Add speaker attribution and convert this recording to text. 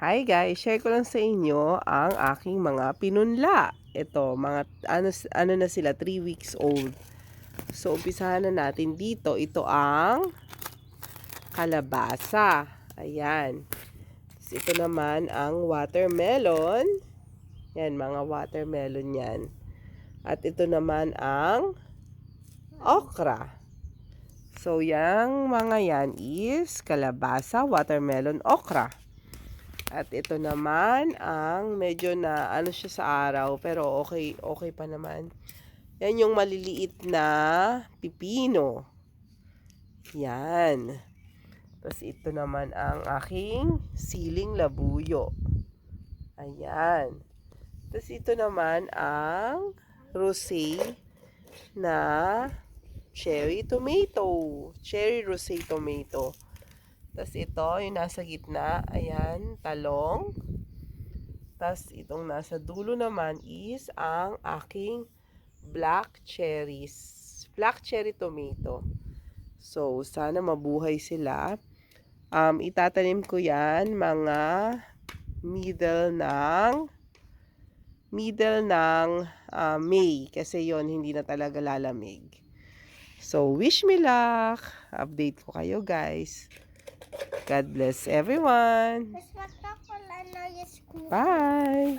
Speaker 1: Hi guys, share ko lang sa inyo ang aking mga pinunla. Ito, mga ano, ano na sila, 3 weeks old. So, umpisahan na natin dito. Ito ang kalabasa. Ayan. Tapos ito naman ang watermelon. Yan, mga watermelon yan. At ito naman ang okra. So, yung mga yan is kalabasa, watermelon, okra. At ito naman ang medyo na ano siya sa araw pero okay okay pa naman. Yan yung maliliit na pipino. Yan. Tapos ito naman ang aking siling labuyo. Ayan. Tapos ito naman ang rosé na cherry tomato. Cherry rosé tomato. Tapos ito, yung nasa gitna, ayan, talong. Tapos itong nasa dulo naman is ang aking black cherries. Black cherry tomato. So, sana mabuhay sila. Um, itatanim ko yan mga middle ng middle ng uh, May kasi yon hindi na talaga lalamig. So, wish me luck. Update ko kayo guys. God bless everyone. Bye.